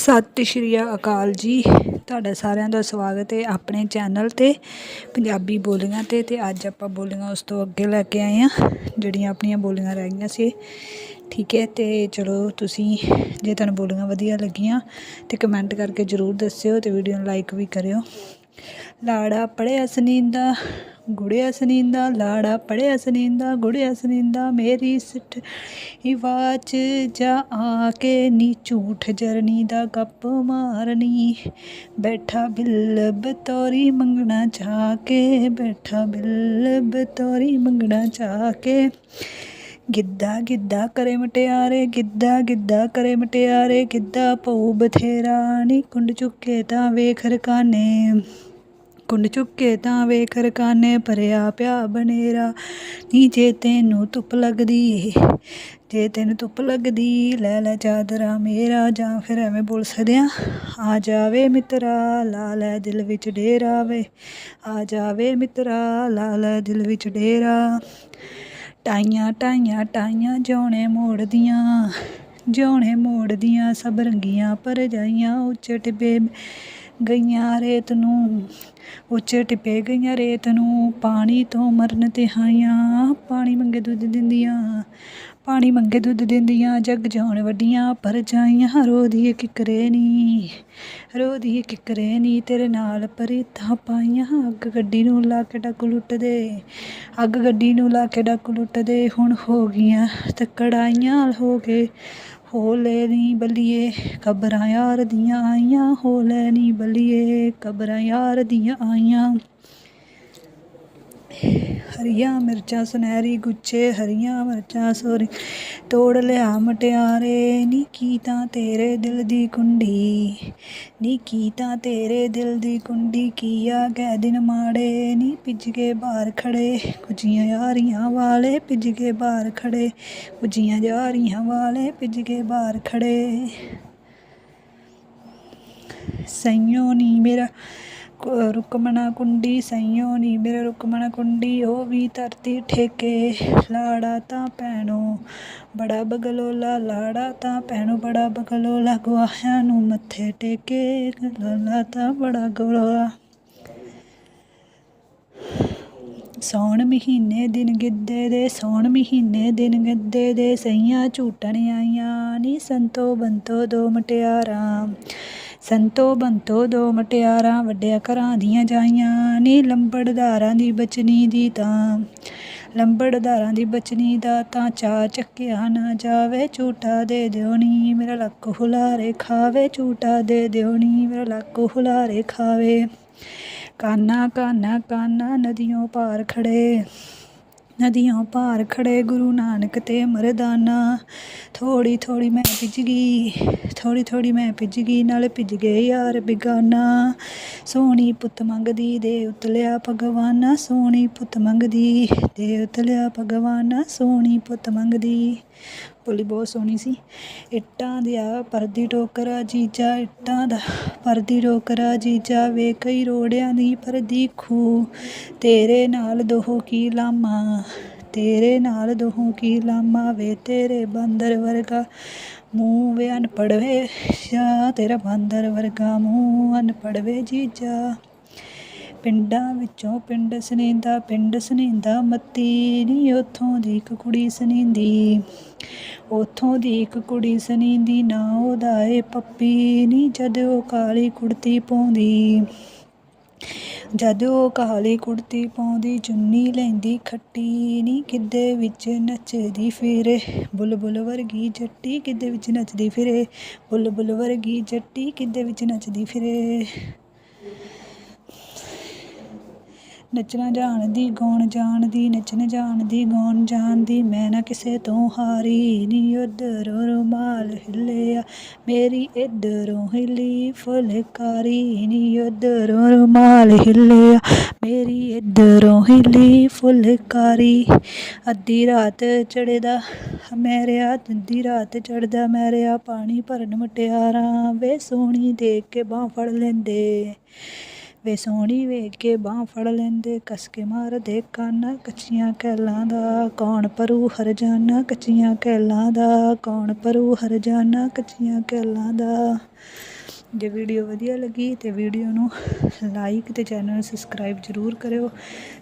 ਸਤਿ ਸ਼੍ਰੀ ਅਕਾਲ ਜੀ। ਤੁਹਾਡਾ ਸਾਰਿਆਂ ਦਾ ਸਵਾਗਤ ਹੈ ਆਪਣੇ ਚੈਨਲ ਤੇ, ਪੰਜਾਬੀ ਬੋਲੀਆਂ ਤੇ ਤੇ ਅੱਜ ਆਪਾਂ ਬੋਲੀਆਂ ਉਸ ਤੋਂ ਅੱਗੇ ਲੈ ਕੇ ਆਏ ਆ ਜਿਹੜੀਆਂ ਆਪਣੀਆਂ ਬੋਲੀਆਂ ਰਹਿ ਗਈਆਂ ਸੀ। ਠੀਕ ਹੈ, ਤੇ ਚਲੋ ਤੁਸੀਂ ਜੇ ਤੁਹਾਨੂੰ ਬੋਲੀਆਂ ਵਧੀਆ ਲੱਗੀਆਂ, ਤੇ ਕਮੈਂਟ ਕਰਕੇ ਜਰੂਰ ਦੱਸਿਓ ਤੇ ਵੀਡੀਓ ਨੂੰ ਲਾਈਕ ਵੀ ਕਰਿਓ। ਲਾੜਾ ਪੜਿਆ ਸਨੀਂਦਾ ਗੁੜਿਆ ਸਨੀਂਦਾ ਲਾੜਾ ਪੜਿਆ ਸਨੀਂਦਾ ਗੁੜਿਆ ਸਨੀਂਦਾ ਮੇਰੀ ਸਿੱਠ। ਇਵਾਚ ਜਾ ਆ ਕੇ ਨੀ ਝੂਠ ਜਰਨੀ ਦਾ ਗੱਪ ਮਾਰਨੀ। ਬੈਠਾ ਬਿੱਲ ਬਤੌਰੀ ਮੰਗਣਾ ਚਾਹ ਕੇ ਬੈਠਾ ਬਿੱਲ ਬਤੌਰੀ ਮੰਗਣਾ ਚਾਹ ਕੇ ਗਿੱਧਾ ਗਿੱਧਾ ਕਰੇ ਮਟਿਆਰੇ, ਗਿੱਧਾ ਗਿੱਧਾ ਕਰੇ ਮਟਿਆਰੇ, ਗਿੱਧਾ ਪਊ ਬਥੇਰਾ ਨੀ ਕੁੰਡ ਚੁੱਕੇ ਤਾਂ ਵੇਖ ਰਕਾਨੇ। ਕੁੰਡ ਚੁੱਕੇ ਤਾਂ ਵੇਖ ਰਕਾਨੇ ਭਰਿਆ ਪਿਆ ਬਨੇਰਾ। ਨੀ ਜੇ ਤੈਨੂੰ ਧੁੱਪ ਲੱਗਦੀ ਏ, ਜੇ ਤੈਨੂੰ ਧੁੱਪ ਲੱਗਦੀ, ਲੈ ਲੈ ਚਾਦਰਾ ਮੇਰਾ ਜਾਂ ਫਿਰ ਐਵੇਂ ਬੋਲ ਸਕਦੇ ਆ ਆ ਜਾਵੇ ਮਿੱਤਰਾ, ਲਾ ਲੈ ਦਿਲ ਵਿੱਚ ਡੇਰਾ ਵੇ। ਆ ਜਾਵੇ ਮਿੱਤਰਾ, ਲਾ ਲੈ ਦਿਲ ਵਿੱਚ ਡੇਰਾ। ਟਾਈਆਂ ਟਾਈਆਂ ਟਾਈਆਂ ਜਿਉਣੇ ਮੋੜਦੀਆਂ ਜਿਉਣੇ ਮੋੜਦੀਆਂ ਸਭ ਰੰਗੀਆਂ ਪਰ ਜਾਈਆਂ ਉੱਚੇ ਟਿੱਬੇ। ਗਈਆਂ ਰੇਤ ਨੂੰ, ਉੱਚੇ ਟਿੱਬੇ ਗਈਆਂ ਰੇਤ ਨੂੰ, ਪਾਣੀ ਤੋਂ ਮਰਨ ਤੇ ਹਾਈਆਂ ਪਾਣੀ ਮੰਗੇ ਦੁੱਧ ਦਿੰਦੀਆਂ। ਪਾਣੀ ਮੰਗੇ ਦੁੱਧ ਦਿੰਦੀਆਂ, ਜੱਗ ਜਾਉਣ ਵੱਡੀਆਂ, ਪਰ ਜਾਈਆਂ ਰੋਦੀ ਕਿਕਰੇ ਨੀ। ਰੋਦੀ ਕਿਕਰੇ ਨੀ, ਤੇਰੇ ਨਾਲ ਪਰੀਤਾਂ ਪਾਈਆਂ, ਅੱਗ ਗੱਡੀ ਨੂੰ ਲਾ ਕੇ ਡੱਕ ਲੁੱਟਦੇ। ਅੱਗ ਗੱਡੀ ਨੂੰ ਲਾ ਕੇ ਡੱਕ ਲੁੱਟਦੇ, ਹੁਣ ਹੋ ਗਈਆਂ ਤਕੜਾਈਆਂ ਹੋ ਗਏ। ਹੋ ਲੈ ਨੀ ਬਲੀਏ, ਕਬਰਾਂ ਯਾਰ ਦੀਆਂ ਆਈਆਂ ਹੋ ਲੈ ਨੀ ਬਲੀਏ, ਕਬਰਾਂ ਯਾਰ ਦੀਆਂ ਆਈਆਂ। ਹਰੀਆਂ ਮਿਰਚਾਂ ਸੁਨਹਿਰੀ ਗੁੱਛੇ, ਹਰੀਆਂ ਮਿਰਚਾਂ ਸੋਰੀ। ਤੋੜ ਲਿਆ ਮਟਿਆਰੇ ਨੀ ਕੀ ਤਾਂ ਤੇਰੇ ਦਿਲ ਦੀ ਕੁੰਡੀ। ਨੀ ਕੀ ਤਾਂ ਤੇਰੇ ਦਿਲ ਦੀ ਕੁੰਡੀ, ਕੀ ਆ ਗਏ ਦਿਨ ਮਾੜੇ? ਨੀ ਭਿੱਜ ਕੇ ਬਾਹਰ ਖੜੇ ਕੁਝੀਆਂ ਯਾਰੀਆਂ ਵਾਲੇ ਭਿੱਜ ਕੇ ਬਾਹਰ ਖੜੇ ਕੁਝੀਆਂ ਯਾਰੀਆਂ ਵਾਲੇ ਭਿੱਜ ਕੇ ਬਾਹਰ ਖੜੇ ਸਈਓ ਨੀ ਮੇਰਾ ਰੁਕਮਣਾ ਕੁੰਡੀ ਸਈਓ ਨੀ ਮੇਰਾ ਰੁਕਮਣਾ ਕੁੰਡੀ, ਉਹ ਵੀ ਧਰਤੀ ਠੇਕੇ, ਲਾੜਾ ਤਾਂ ਭੈਣੋ, ਬੜਾ ਬਗਲੋਲਾ, ਲਾੜਾ ਤਾਂ ਭੈਣੋ, ਬੜਾ ਬਗਲੋਲਾ ਗਵਾਹਿਆਂ ਨੂੰ ਮੱਥੇ ਟੇਕੇ, ਲਾਲਾ ਤਾਂ ਬੜਾ ਗਲੋਲਾ ਸੌਣ ਮਹੀਨੇ ਦਿਨ ਗਿੱਧੇ ਦੇ, ਸੌਣ ਮਹੀਨੇ ਦਿਨ ਗਿੱਧੇ ਦੇ, ਸਈਆਂ ਝੂਟਣ ਆਈਆਂ, ਨੀ ਸੰਤੋ ਬੰਤੋ ਦੋ ਮਟਿਆਰਾਂ। ਸੰਤੋ ਬੰਤੋ ਦੋ ਮਟਿਆਰਾਂ ਵੱਡਿਆ ਘਰਾਂ ਦੀਆਂ ਜਾਈਆਂ, ਨੀ ਲੰਬੜਦਾਰਾਂ ਦੀ ਬਚਨੀ ਦੀ ਤਾਂ। ਲੰਬੜਦਾਰਾਂ ਦੀ ਬਚਨੀ ਦਾ ਤਾਂ ਚਾ ਚੱਕਿਆ ਨਾ ਜਾਵੇ, ਝੂਟਾ ਦੇ ਦਿਓ ਨੀ ਮੇਰਾ ਲੱਕ ਹੁਲਾਰੇ ਖਾਵੇ, ਝੂਟਾ ਦੇ ਦਿਓ ਨੀ ਮੇਰਾ ਲੱਕ ਹੁਲਾਰੇ ਖਾਵੇ। ਕਾਨਾ ਕਾਨਾ ਕਾਨਾ ਨਦੀਆਂ ਪਾਰ ਖੜੇ। ਨਦੀਆਂ ਪਾਰ ਖੜੇ ਗੁਰੂ ਨਾਨਕ ਤੇ ਮਰਦਾਨਾ ਥੋੜੀ ਥੋੜੀ ਮੈਂ ਭਿੱਜ ਗਈ ਥੋੜੀ ਥੋੜੀ ਮੈਂ ਭਿੱਜ ਗਈ, ਨਾਲ ਭਿੱਜ ਗਏ ਯਾਰ ਬਿਗਾਨਾ। ਸੋਹਣੀ ਪੁੱਤ ਮੰਗਦੀ ਦੇ ਉਤਲਿਆ ਭਗਵਾਨਾ, ਸੋਹਣੀ ਪੁੱਤ ਮੰਗਦੀ ਦੇ ਉਤਲਿਆ ਭਗਵਾਨਾ, ਸੋਹਣੀ ਪੁੱਤ ਮੰਗਦੀ। ਬੋਲੀ ਬਹੁਤ ਸੋਹਣੀ ਸੀ। ਇੱਟਾਂ ਦਿਆ ਪਰਦੀ ਟੋਕਰਾ ਜੀਜਾ, ਇੱਟਾਂ ਦਾ ਪਰਦੀ ਟੋਕਰਾ ਜੀਜਾ ਵੇ ਕਈ ਰੋੜਿਆਂ ਦੀ ਪਰਦੀ ਖੂ। ਤੇਰੇ ਨਾਲ ਦੋਹੋ ਕੀ ਲਾਮਾ, ਤੇਰੇ ਨਾਲ ਦੋਹੋ ਕੀ ਲਾਮਾ ਵੇ ਤੇਰੇ ਬਾਂਦਰ ਵਰਗਾ ਮੂੰਹ ਵੇ ਅਨਪੜਵੇ ਵੇ ਸ਼ਾ ਤੇਰਾ ਬਾਂਦਰ ਵਰਗਾ ਮੂੰਹ ਅਨਪੜ੍ਹ ਵੇ ਜੀਜਾ। ਪਿੰਡਾਂ ਵਿੱਚੋਂ ਪਿੰਡ ਸਨੀਂਦਾ ਪਿੰਡ ਸਨੀਂਦਾ, ਮੱਤੀ ਨੀ ਉੱਥੋਂ ਦੀ ਇੱਕ ਕੁੜੀ ਸਨੀਂਦੀ। ਉੱਥੋਂ ਦੀ ਇੱਕ ਕੁੜੀ ਸਨੀਂਦੀ, ਨਾ ਉਹਦਾ ਏ ਪੱਪੀ ਨੀ ਜਦ ਉਹ ਕਾਲੀ ਕੁੜਤੀ ਪਾਉਂਦੀ। ਜਦ ਉਹ ਕਾਲੀ ਕੁੜਤੀ ਪਾਉਂਦੀ, ਚੁੰਨੀ ਲੈਂਦੀ, ਖੱਟੀ ਨੀ ਕਿੱਦੇ ਵਿੱਚ ਨੱਚਦੀ ਫਿਰੇ। ਬੁਲਬੁਲ ਵਰਗੀ ਜੱਟੀ ਕਿੱਦੇ ਵਿੱਚ ਨੱਚਦੀ ਫਿਰੇ। ਬੁਲਬੁਲ ਵਰਗੀ ਜੱਟੀ ਕਿੱਦੇ ਵਿੱਚ ਨੱਚਦੀ ਫਿਰੇ। ਨੱਚਣਾ ਜਾਣਦੀ, ਗਾਉਣ ਜਾਣਦੀ, ਨੱਚਣ ਜਾਣਦੀ, ਗਾਉਣ ਜਾਣਦੀ। ਮੈਂ ਨਾ ਕਿਸੇ ਤੋਂ ਹਾਰੀ ਨੀ, ਉਧਰੋਂ ਰੁਮਾਲ ਹਿੱਲਿਆ। ਮੇਰੀ ਇਧਰੋਂ ਹਿੱਲੀ, ਫੁਲਕਾਰੀ ਨੀ, ਉਧਰੋਂ ਰੁਮਾਲ ਹਿੱਲਿਆ। ਮੇਰੀ ਇਧਰੋਂ ਹਿੱਲੀ, ਫੁਲਕਾਰੀ ਅੱਧੀ ਰਾਤ ਚੜਦਾ ਮੇਰਿਆ ਅੱਧੀ ਰਾਤ ਚੜਦਾ ਮੇਰਿਆ ਪਾਣੀ ਭਰਨ ਮਟਿਆਰਾਂ ਵੇ ਸੋਹਣੀ ਦੇਖ ਕੇ ਬਾਹ ਫੜ ਲੈਂਦੇ। ਵੇ ਸੋਹਣੀ ਵੇਖ ਕੇ ਬਾਹ ਫੜ ਲੈਂਦੇ ਕਸ ਕੇ ਮਾਰਦੇ ਕੰਨ, ਕੱਚੀਆਂ ਕੈਲਾਂ ਦਾ ਕੌਣ ਪਰੂ ਹਰਜਾਨਾ, ਕੱਚੀਆਂ ਕੈਲਾਂ ਦਾ ਕੌਣ ਪਰੂ ਹਰਜਾਨਾ, ਕੱਚੀਆਂ ਕੈਲਾਂ ਦਾ। ਜੇ ਵੀਡੀਓ ਵਧੀਆ ਲੱਗੀ ਤੇ ਵੀਡੀਓ ਨੂੰ ਲਾਈਕ ਤੇ ਚੈਨਲ ਨੂੰ ਸਬਸਕ੍ਰਾਈਬ ਜ਼ਰੂਰ ਕਰਿਓ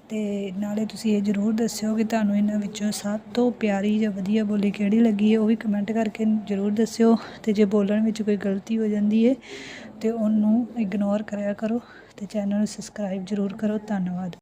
ਤੇ ਨਾਲੇ ਤੁਸੀਂ ਇਹ ਜ਼ਰੂਰ ਦੱਸਿਓ ਕਿ ਤੁਹਾਨੂੰ ਇਹਨਾਂ ਵਿੱਚੋਂ ਸਭ ਤੋਂ ਪਿਆਰੀ ਜਾਂ ਵਧੀਆ ਬੋਲੀ ਕਿਹੜੀ ਲੱਗੀ ਹੈ, ਉਹ ਵੀ ਕਮੈਂਟ ਕਰਕੇ ਜ਼ਰੂਰ ਦੱਸਿਓ ਤੇ ਜੇ ਬੋਲਣ ਵਿੱਚ ਕੋਈ ਗਲਤੀ ਹੋ ਜਾਂਦੀ ਹੈ ਤੇ ਉਹਨੂੰ ਇਗਨੋਰ ਕਰਿਆ ਕਰੋ। ਅਤੇ ਚੈਨਲ ਨੂੰ ਸਬਸਕ੍ਰਾਈਬ ਜ਼ਰੂਰ ਕਰੋ ਧੰਨਵਾਦ।